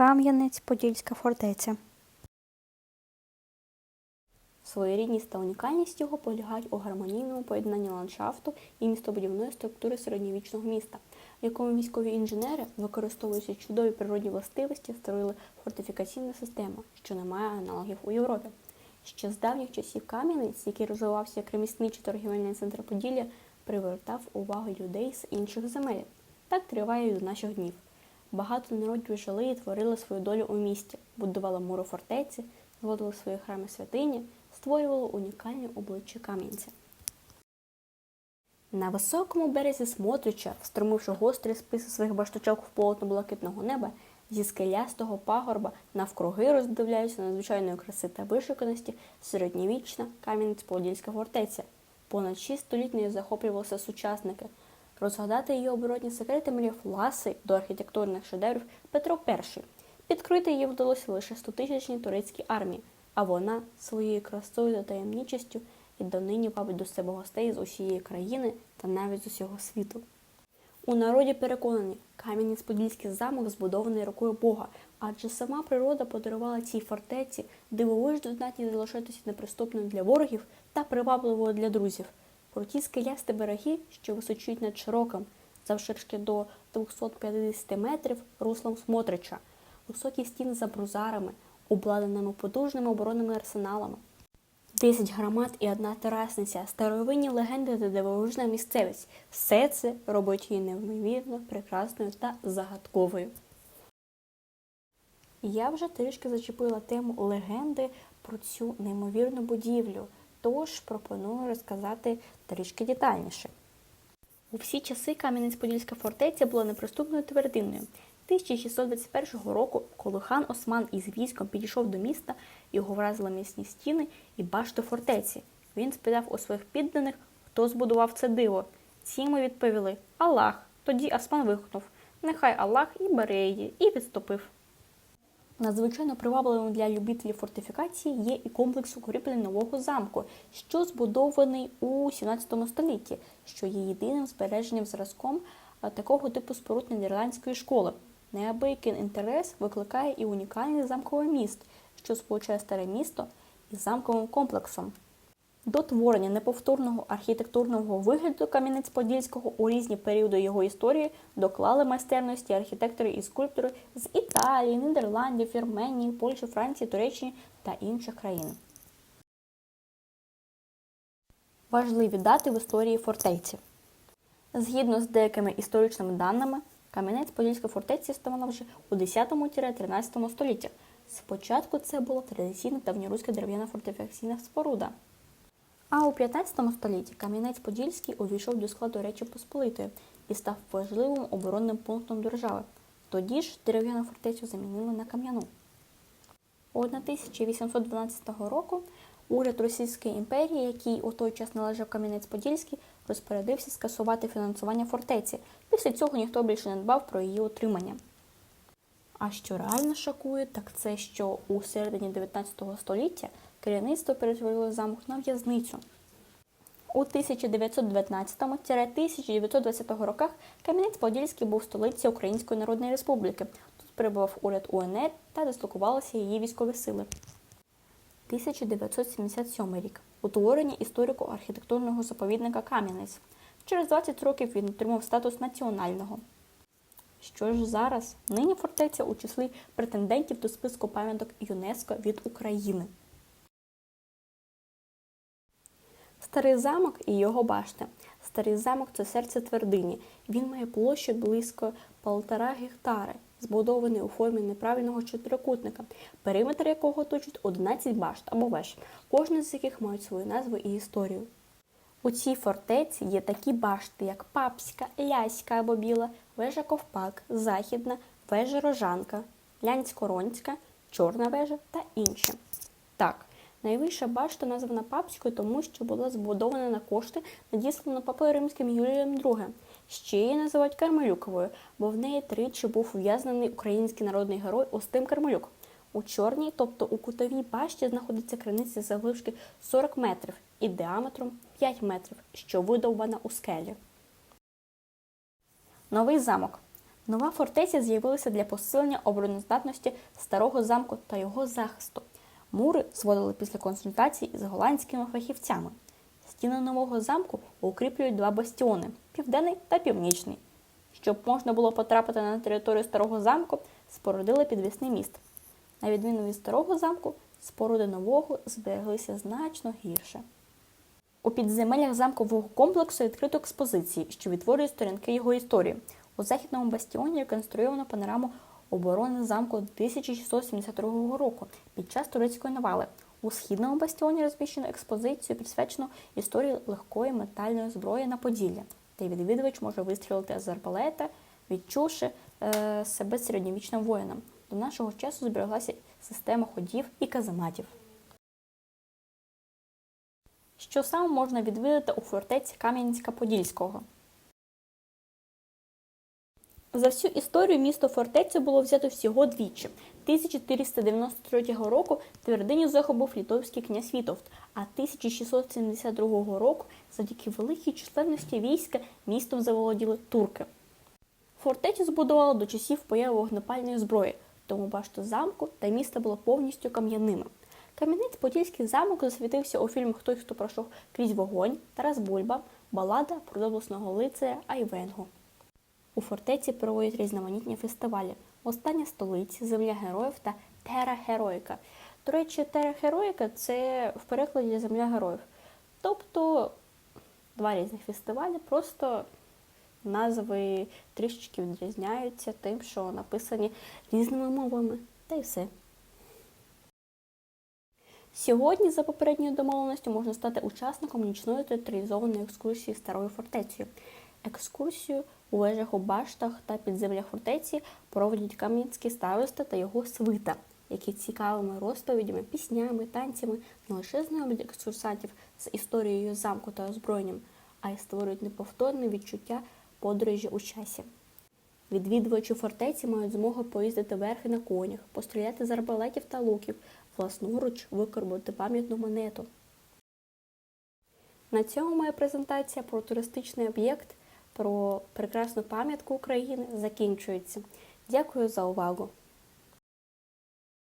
Кам'янець-Подільська фортеця. Своєрідність та унікальність його полягають у гармонійному поєднанні ландшафту і містобудівної структури середньовічного міста, в якому військові інженери, використовуючи чудові природні властивості, створили фортифікаційну систему, що не має аналогів у Європі. Ще з давніх часів Кам'янець, який розвивався як ремісничий торгівельний центр Поділля, привертав увагу людей з інших земель. Так триває і до наших днів. Багато народів жили і творили свою долю у місті, будували мури фортеці, зводили свої храми святині, створювали унікальні обличчя Кам'янця. На високому березі Смотрича, встромивши гострі списи своїх башточок в полотно блакитного неба, зі скелястого пагорба навкруги роздивляються надзвичайної краси та вишуканості середньовічна Кам'янець-Подільська фортеця. Понад шість століть захоплювалися сучасники. Розгадати її оборотні секрети мріяв ласий до архітектурних шедеврів Петро І. Підкрити її вдалося лише стотисячній турецькій армії, а вона своєю красою та таємничістю і донині вабить до себе гостей з усієї країни та навіть з усього світу. У народі переконані, Кам'янець-Подільський замок збудований рукою Бога, адже сама природа подарувала цій фортеці дивовижно здатні залишатися неприступною для ворогів та привабливою для друзів. Круті скелясті береги, що височують над широким, завширшки до 250 метрів руслом Смотрича, високі стіни за брузарами, обладнаними потужними оборонними арсеналами. Десять громад і одна терасниця, старовинні легенди та дивовижна місцевість. Все це робить її неймовірно прекрасною та загадковою. Я вже трішки зачепила тему легенди про цю неймовірну будівлю, тож пропоную розказати трішки детальніше. У всі часи Кам'янець-Подільська фортеця була неприступною твердиною. 1621 року, коли хан Осман із військом підійшов до міста, його вразили міцні стіни і башти фортеці. Він спитав у своїх підданих, хто збудував це диво. Ці йому відповіли Аллах. Тоді Осман вигукнув Нехай Аллах і бере її, і відступив. Надзвичайно привабливим для любителів фортифікації є і комплекс укріплень нового замку, що збудований у 17 столітті, що є єдиним збереженим зразком такого типу споруд нідерландської школи. Неабиякий інтерес викликає і унікальний замковий міст, що сполучає старе місто із замковим комплексом. До творення неповторного архітектурного вигляду Кам'янець-Подільського у різні періоди його історії доклали майстерності архітектори і скульптори з Італії, Нідерландів, Вірменії, Польщі, Франції, Туреччини та інших країн. Важливі дати в історії фортеці. Згідно з деякими історичними даними, Кам'янець-Подільська фортеця існувала вже у 10-13 століттях. Спочатку це була традиційна давньоруська дерев'яна фортифікаційна споруда. А у 15 столітті Кам'янець-Подільський увійшов до складу Речі Посполитої і став важливим оборонним пунктом держави. Тоді ж дерев'яну фортецю замінили на кам'яну. У 1812 року уряд Російської імперії, який у той час належав Кам'янець-Подільський, розпорядився скасувати фінансування фортеці. Після цього ніхто більше не дбав про її утримання. А що реально шокує, так це що у середині 19 століття керівництво перетворило замок на в'язницю. У 1919-1920 роках Кам'янець-Подільський був столицею Української Народної Республіки. Тут перебував уряд УНР та дислокувалися її військові сили. 1977 рік. Утворення історико-архітектурного заповідника Кам'янець. Через 20 років він отримав статус національного. Що ж зараз? Нині фортеця у числі претендентів до списку пам'яток ЮНЕСКО від України. Старий замок і його башти. Старий замок це серце твердині. Він має площу близько полтора гектари, збудований у формі неправильного чотирикутника, периметр якого точить 11 башт або веж, кожна з яких мають свою назву і історію. У цій фортеці є такі башти, як Папська, Ляська або Біла, вежа Ковпак, Західна, вежа Рожанка, Лянсько-Ронська, Чорна вежа та інші. Так, найвища башта названа Папською, тому що була збудована на кошти, надіслано Папою Римським Юлієм II. Ще її називають Кармелюковою, бо в неї тричі був ув'язнений український народний герой Остим Кармелюк. У чорній, тобто у кутовій башті, знаходиться криниця заввишки 40 метрів і діаметром 5 метрів, що видовбана у скелі. Новий замок. Нова фортеця з'явилася для посилення обороноздатності старого замку та його захисту. Мури зводили після консультацій з голландськими фахівцями. Стіни нового замку укріплюють два бастіони південний та північний. Щоб можна було потрапити на територію старого замку, спорудили підвісний міст. На відміну від старого замку, споруди нового збереглися значно гірше. У підземеллях замкового комплексу відкрито експозиції, що відтворюють сторінки його історії. У західному бастіоні реконструйовано панораму оборони замку 1672 року під час турецької навали. У східному бастіоні розміщено експозицію, присвячену історії легкої метальної зброї на Поділля, де відвідувач може вистрілити з арбалета, відчувши е, себе середньовічним воїном. До нашого часу збереглася система ходів і казематів. Що саме можна відвідати у фортеці Кам'янська-Подільського? За всю історію місто фортецю було взято всього двічі. 1493 року твердиню захопив літовський князь Вітовт, а 1672 року завдяки великій численності війська містом заволоділи турки. Фортецю збудували до часів появи вогнепальної зброї, тому башта замку та міста було повністю кам'яними. Кам'янець-Подільський замок засвітився у фільмах Той, хто пройшов крізь вогонь, Тарас Бульба, балада про доблесного лицаря Айвенгу. У фортеці проводять різноманітні фестивалі. Остання столиці, Земля героїв та Тера Героїка. До речі, Тера Героїка це в перекладі Земля героїв. Тобто два різних фестивалі, просто назви трішечки відрізняються тим, що написані різними мовами. Та й все. Сьогодні, за попередньою домовленістю, можна стати учасником нічної театралізованої екскурсії старою фортецею. Екскурсію у вежах у баштах та підземлях фортеці проводять кам'янський староста та його свита, які цікавими розповідями, піснями, танцями не лише знайомлять екскурсантів з історією замку та озброєнням, а й створюють неповторне відчуття подорожі у часі. Відвідувачі фортеці мають змогу поїздити верхи на конях, постріляти з арбалетів та луків, власноруч викорбувати пам'ятну монету. На цьому моя презентація про туристичний об'єкт, про прекрасну пам'ятку України закінчується. Дякую за увагу!